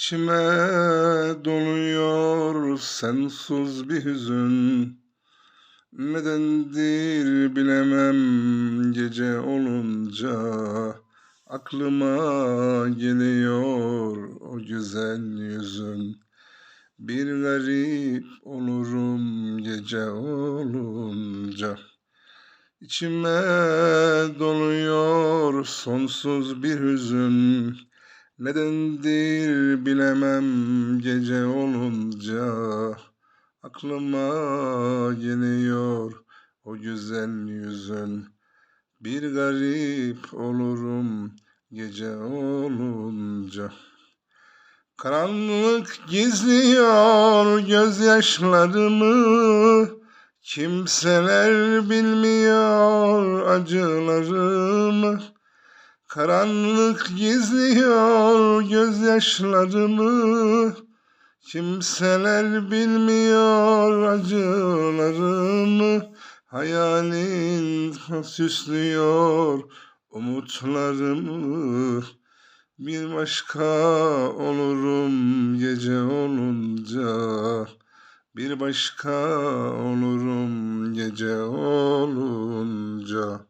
İçime doluyor sensiz bir hüzün. Nedendir bilemem gece olunca. Aklıma geliyor o güzel yüzün. Bir garip olurum gece olunca. İçime doluyor sonsuz bir hüzün Nedendir bilemem gece olunca. Aklıma geliyor o güzel yüzün. Bir garip olurum gece olunca. Karanlık gizliyor gözyaşlarımı. Kimseler bilmiyor acılarımı Karanlık gizliyor gözyaşlarımı. Kimseler bilmiyor acılarımı. Hayalin süslüyor umutlarımı. Bir başka olurum gece olunca. Bir başka olurum gece olunca